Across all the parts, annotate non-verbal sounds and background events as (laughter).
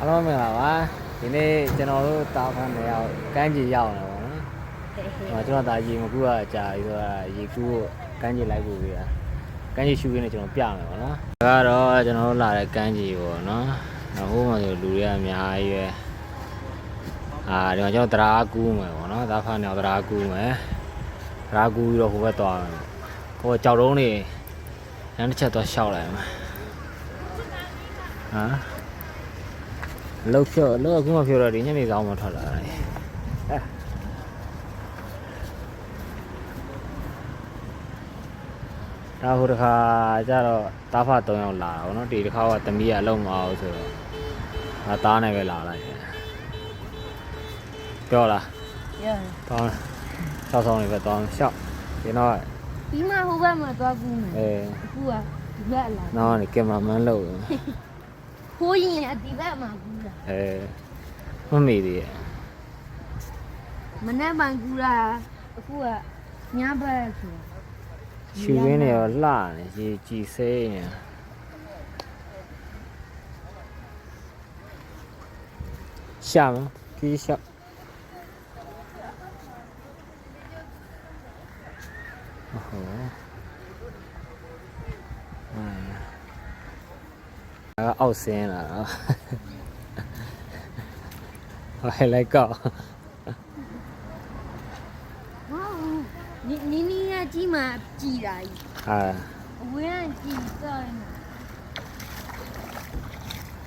အားလုံးမင်္ဂလာပါဒီနေ့ကျွန်တော်တို့တာဖန်တွေရောက်ကမ်းခြေရောက်နေပါတော့နော်ဟောကျွန်တော်ဒါရေမကူကကြာပြီးတော့ရေကူကိုကမ်းခြေလိုက်ပို့ပြီးတာကမ်းခြေရှူရင်းနဲ့ကျွန်တော်ပြမယ်ပေါ့နော်ဒါကတော့ကျွန်တော်တို့လာတဲ့ကမ်းခြေပေါ့နော်ဟိုမှာဆိုလူတွေကအများကြီးပဲအာဒီမှာကျွန်တော်တရားကူးမယ်ပေါ့နော်ဒါဖန်တွေတရားကူးမယ်တရားကူးပြီးတော့ဟိုဘက်သွားမယ်ဟိုကြောက်တုံးနေလမ်းတစ်ချက်သွားရှောက်လိုက်မယ်ဟာ လောက်ဖြော့လောက်အခုမှဖြော့တော့ဒီညနေဆောင်မှထွက်လာတယ်ဒါဟိုတစ်ခါကျတော့တားဖ3ယောက်လာတာဗောနော်ဒီတစ်ခါကတမီးကအလုံးမအောင်ဆိုတော့ငါသားနဲ့ပဲလာလိုက်တယ်ပြောလားရတောင်းဆောက်ဆောင်နေပဲတောင်းရှောက်ဒီတော့ပြီးမှဟိုဘက်မှာသွားကူးမယ်အဲအခုကဒီဘက်လာနောက်ကနေကင်မရာမန်လုပ်တယ် ခိုးရင်အဒီဘက်မှာကူးတာအဲမမေ့သေးရဲ့မနေ့မှကူးတာအခုကညဘက်ဆိုရှူရင်းနေရောလှနေရေကြည်စိမ့်နေရှာမခီးရှောက်ဟို အာအောက်ဆင်းလာတော့ဟိုလိုက်ကောက်ဟောနီနီနီကကြီးမှကြည်တာကြီးဟာအဝေးကကြည်တော့ရင်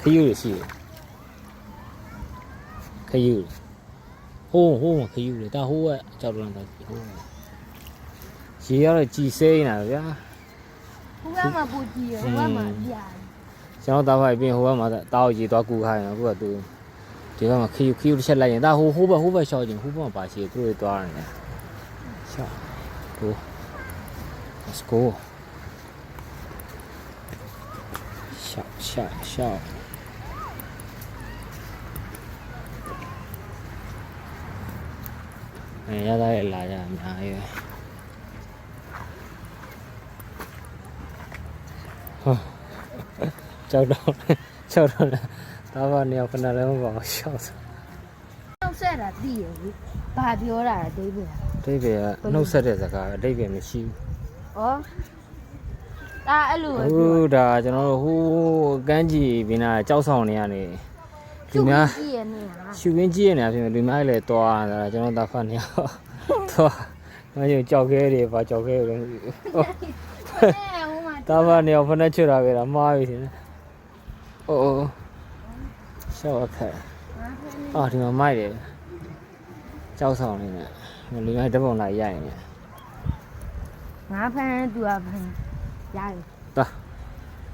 ခယူရရှိတယ်ခယူဟိုးဟိုးမခယူလေဒါဟိုးကကြောက်တော့တော့ဟိုးရေရတော့ကြည်စိမ့်နေတာဗျာဟိုဘက်မှာပူကြည်ရဟိုဘက်မှာပြာ ကျွန်တော်တားဖိုက်ပြင်ဟိုဘက်မှာတောက်ရေသွားကူခိုင်းတယ်အခုကသူဒီဘက်မှာခယူခယူတစ်ချက်လိုက်ရင်ဒါဟိုဟိုးဘက်ဟိုးဘက်ရှော့ခြင်းဟိုးဘက်မှာပါရှိသူတို့တွေသွားနေတယ်ရှော့ဟို let's go ရှော့ရှော့ရှော့အဲရသားရဲ့လာကြအများကြီးပဲဟော ကြောက်တော့ကြောက်တော့ဒါဘာနေရာခဏလည်းမပါဘူးရှော့ဆိုနောက်ဆက်တာတည်ရဘူးဘာပြောတာလဲဒိဗေအတိတ်ကနှုတ်ဆက်တဲ့စကားအတိတ်ကမရှိဘူးဩဒါအဲ့လိုပဲဟိုဒါကျွန်တော်တို့ဟိုကမ်းကြီးဘင်းနာကြောက်ဆောင်နေရနေလူများကြည်ရနေဟာရှူရင်းကြီးရနေတာဖြစ်နေလူများလည်းတွားတာကျွန်တော်တာဖတ်နေအောင်တွားမင်းကြောက်ခဲတွေပါကြောက်ခဲတွေအဲဟိုမှာတာဖတ်နေအောင်ဖနဲ့ချွတ်တာပဲလားမှားပြီရှင် အိုးအိုးရှောက်အခက်အော်ဒီမှာမိုက်တယ်ကြောက်ဆောင်နေတယ်လူများတပုံလာရိုက်နေငါဖမ်းသူကဖမ်းရတယ်တာ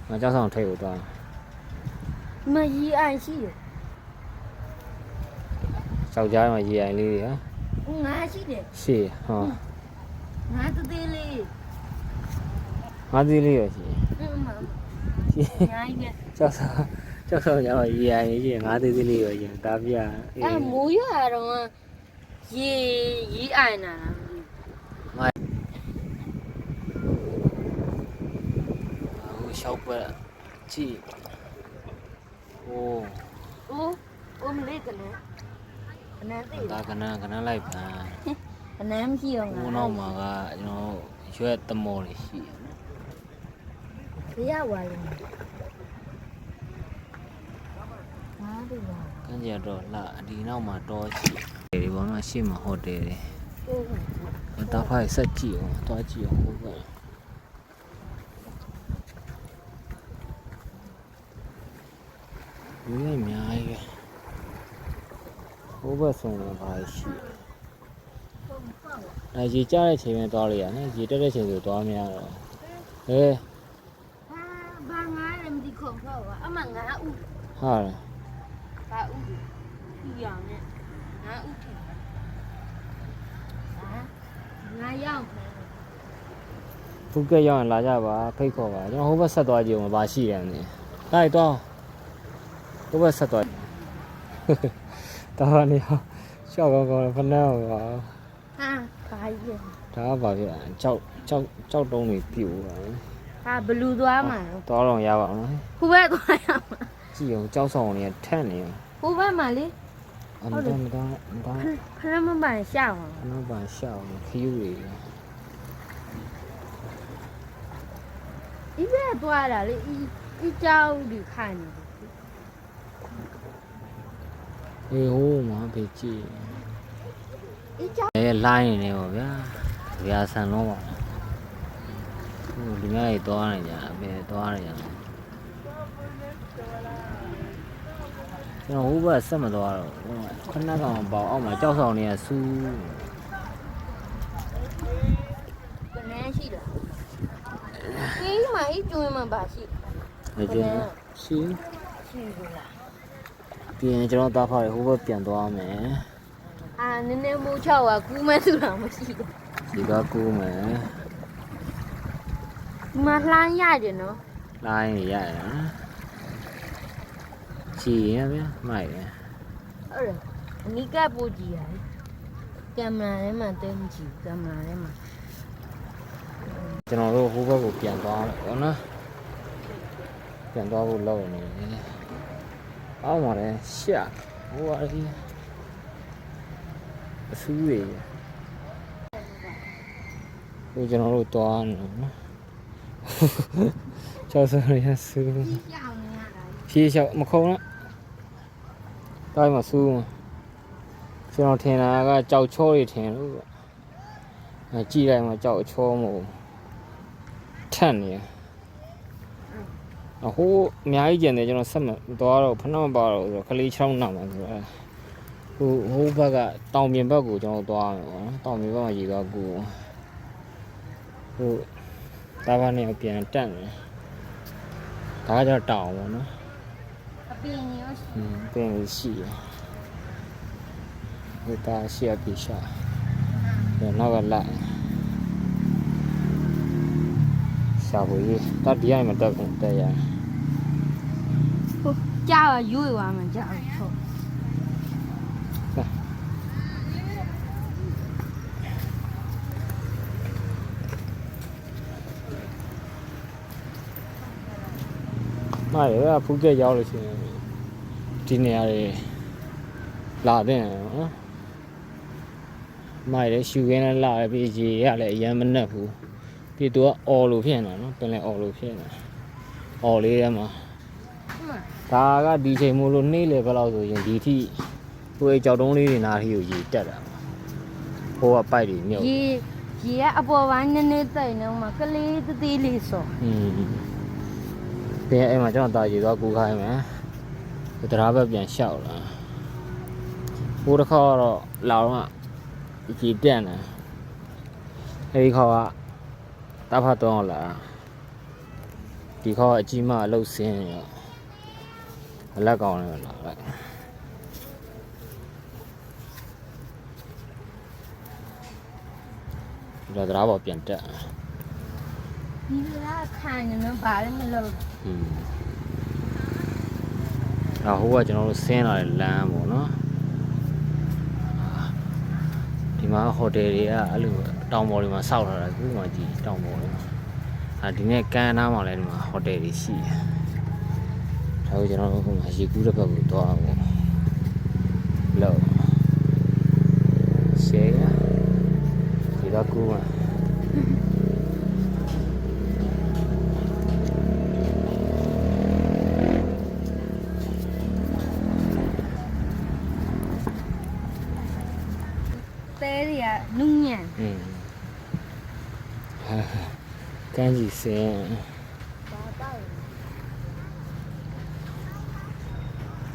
ငါကြောက်ဆောင်ထိတ်ကိုတွားမကြီးအိုင်ရှိတယ်ကြောက်ကြားမှာရေအိုင်လေးတွေဟာငါရှိတယ်ရှေ့ဟောငါတသေးလေးငါးသီးလေးရရှိအင်းမရှေ့ညာကြီးပဲ ကြောက်ဆောင်ကြောက်ဆောင်ကြမှာရေအိုင်လေးရှိငါးသီးသီးလေးရရှိတာပြအေးအဲမိုးရွာတော့ရေရေအိုင်နာလားမသိဟိုရှောက်ပွက်ကြည့်โอ้ဘူးအိုးအိုးမလေးကလည်းအနမ်းသိဒါကနန်းကနန်းလိုက်ပါအနမ်းမရှိအောင်ဟိုနောက်မှာကကျွန်တော်ရွက်တမော်တွေရှိတယ်နော်ဘယ်ရဝါလဲဟာဒီပါ ကန်းကြတော့လှဒီနောက်မှာတော့ရှိတယ်ဒီဘောမှာရှေ့မှာဟိုတယ်တယ်အိုးတာဖိုင်ဆက်ကြည့်အောင်တွားကြည့်အောင်ဟုတ်ကဲ့ဒီအများကြီးပဲဟိုဘက်ဆုံးတော့ပါရှိတယ်အဲရေကျတဲ့ချိန်မှာတွားလိုက်ရနော်ရေတက်တဲ့ချိန်ဆိုတွားမရတော့ဟဲဟာဘာငါလည်းမဒီခုံတော့အမငါဥဟာလား ဘာဥပြရအောင်နဲ့ငါဥထင်ဟာငါရောက်ခဲဖုကက်ရောက်ရင်လာကြပါဖိတ်ခေါ်ပါကျွန်တော်ဟိုဘက်ဆက်သွားကြည့်အောင်ပါရှိတယ်နည်းတိုက်တော့ဟိုဘက်ဆက်သွားတာနေရှောက်ကောင်းကောင်းဖနန်းပါဟာဘာကြီးဒါကဘာဖြစ်လဲကြောက်ကြောက်ကြောက်တုံးတွေပြိုတာဟာဘလူးသွားမှာတော့တော့ရပါအောင်နော်ခုဘက်သွားရမှာ ကြည့်အောင်ကြောက်ဆောင်နေထက်နေအောင်ဟိုဘက်မှာလေအမတန်မတန်မတန်ဖရမပန်ရှာအောင်နောက်ပါရှောက်ခီးယူတွေဒီဘက်သွားတာလေဤဤကြောက်ဒီခိုင်နေအေးဟိုးမှာပဲကြည့်ဤကြောက်အဲလိုင်းနေပေါ့ဗျာဗျာဆန်လုံးပါဟိုဒီများကြီးသွားနေကြအမေသွားနေကြ ကျွန်တော်ဟိုဘက်ဆက်မသွားတော့ခဏကောင်ပေါအောင်မှာကြောက်ဆောင်နေရစူးကနေရှိလားဒီမှာဤကျွင်းမှာပါရှိနေကျင်းရှိရှိဘူးလားပြင်ကျွန်တော်တားဖောက်ရဟိုဘက်ပြန်သွားမယ်အာနည်းနည်းမိုးချောက်ကကူးမဲ့ဆိုတာမရှိဘူးဒီကကူးမယ်ဒီမှာလှမ်းရတယ်နော်လိုင်းရရ ချီရဗျာမိုက်ရအဲ့ဒါအနိကပို့ကြည့်ရတယ်ကင်မရာထဲမှာတဲမကြည့်ကင်မရာထဲမှာကျွန်တော်တို့ဟိုဘက်ကိုပြန်သွားတယ်ပေါ့နော်ပြန်သွားဖို့လုပ်နေတယ်အောက်မှာလည်းရှာဟိုအကြီးအဆူးတွေဟိုကျွန်တော်တို့သွားနေတယ်နော်ချောဆရရဆူးကြောက်နေရတာဖြေးလျှောက်မခုံနဲ့ တိုင်းမှာဆူးမှာကျွန်တော်ထင်တာကကြောက်ချောတွေထင်လို့ပေါ့အဲကြည့်လိုက်မှာကြောက်ချောမဟုတ်ဘူးထက်နေရအဟိုးအများကြီးကျန်တယ်ကျွန်တော်ဆက်မသွားတော့ဖနှမပါတော့ဆိုတော့ခလေးချောင်းနာမှာဆိုတော့ဟိုဟိုဘက်ကတောင်ပြင်ဘက်ကိုကျွန်တော်သွားမယ်ပေါ့နော်တောင်ပြင်ဘက်မှာရေသွားကူဟိုတာဘာနဲ့ပြန်တက်နေဒါကကြတော့တောင်ပေါ့နော် အပင်ရောရှိอืมเป็นสีเวตาเสียปีชาเดี๋ยวนอกกันละชาบุยตัดดีให้มันตัดกันแต่ยัง ဟိုကြာရွေ့သွားမှကြာပြီဟုတ် မှားတယ်ဗျာဖူးကက်ရောက်လို့ရှိရင်ဒီနေရာတွေလာတဲ့နော်မိုက်လည်းရှူခင်းလည်းလာတယ်ပြီးရေရလည်းအရန်မနှက်ဘူးပြီးသူကအော်လို့ဖြစ်နေတာနော်ပင်လည်းအော်လို့ဖြစ်နေတာအော်လေးထဲမှာဒါကဒီချိန်မို့လို့နှေးလေဘယ်လောက်ဆိုရင်ဒီထိသူ့ရဲ့ကြောက်တုံးလေးတွေနားထိကိုရေတက်တာဟိုကပိုက်တွေမြုပ်ရေရေကအပေါ်ပိုင်းနည်းနည်းတိတ်နေမှာကလေးသေးသေးလေးဆိုอืม ပြန်အဲ့မှာကျွန်တော်တာရေသွားကူခိုင်းမယ်ဒီတရားဘက်ပြန်လျှောက်လာဟိုတစ်ခါကတော့လာတော့ရေတက်နေအဲ့ဒီခါကတဖတ်တော့လာဒီခါကအကြီးမအလုတ်ဆင်းရောအလက်ကောင်လည်းလာလိုက်ဒါသရားပေါ်ပြန်တက် ဒီလားခံနေတော့ဘာလည်းမလုပ်อืมဒါဟိုကကျွန်တော်တို့ဆင်းလာတဲ့လမ်းပေါ့နော်ဒီမှာဟိုတယ်တွေကအဲ့လိုတောင်ပေါ်တွေမှာစောက်လာတာခုမှကြည့်တောင်ပေါ်တွေမှာအာဒီနေ့ကမ်းနားမှာလည်းဒီမှာဟိုတယ်တွေရှိတယ်ဒါကိုကျွန်တော်တို့ဟိုမှာရေကူးတဲ့ဘက်ကိုသွားအောင်လို့ရှေ့ကဒီတော့ကူးမှာ ကန်းကြီးစင်ဘာပေါ့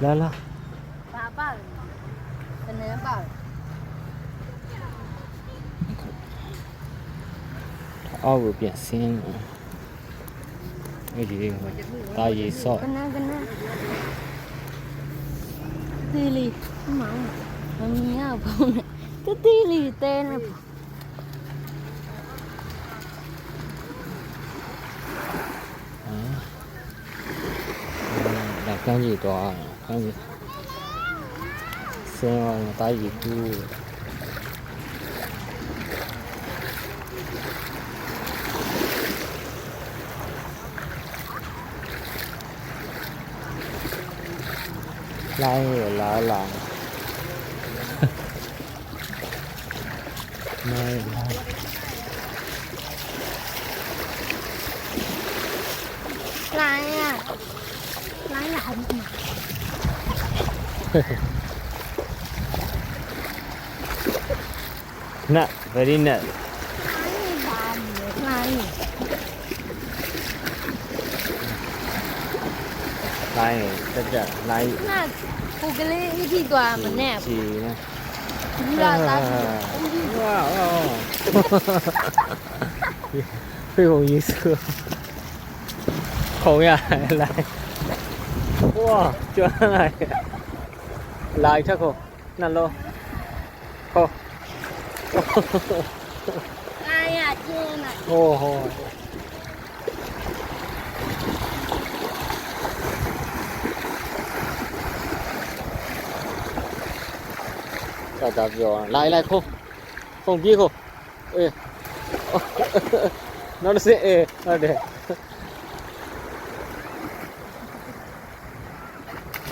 လာလာဘာပေါ့တနေပေါ့အောက်ကိုပြန်ဆင်းအဲ့ဒီလေးကိုတာရီဆော့ကနကနသေးလေးမောင်မမီးရဘောင်းနဲ့တတိလေးတဲနေ 江几多，江几，先要打一股。来来来，来来。来呀、啊！lahan na. nut, very nut. Lai này, tất cả lai. Nè, cô cái lấy đi qua mình nè. Chị nè. Chúng ta ta. Wow. 非常有意思，红呀，来。Wow, chưa này. Lại chắc không? Năn luôn Không. Ai à chưa này. Ồ hồ. Chà chà rồi, lại lại không. Không biết không. Ê. (laughs) Nó sẽ ê, nó để.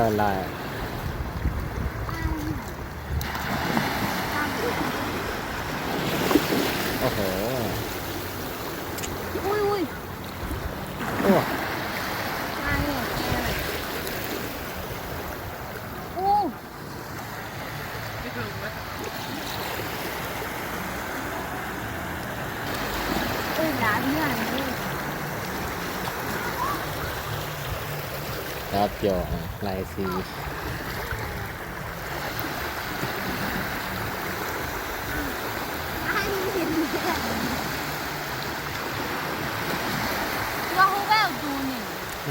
à, là โอ้โหอุ้ยอุ้ยโอ้ตายเลยโอ้ไม่ถึงไหมโอ้ยหลานเนี่ย ครับหยอกลายสีเราแววดูนี่อ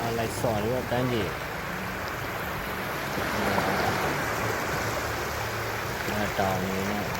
อะไรสอนว่าตั้งยีจ้าจอนี้เนี่ย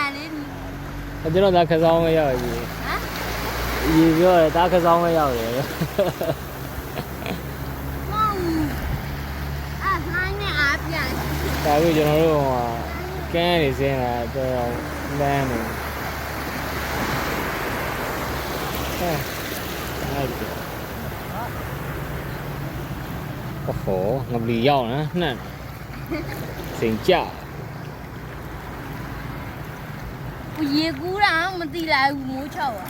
ကျွန်တော်ဒါခဆောင်ပဲရောက်ရေဟမ်ရေပြောတယ်ဒါခဆောင်ပဲရောက်တယ်ဒါပြီးကျွန်တော်တို့ဟိုကန်းနေစင်းလာတော့လမ်းနေဟဲ့အဲ့ဒါโอ้โหงบลียောက်นะนั่นสิงจ่า ရေကူးတာမသိလိုက်ဘူးမိုးချောက်อ่ะ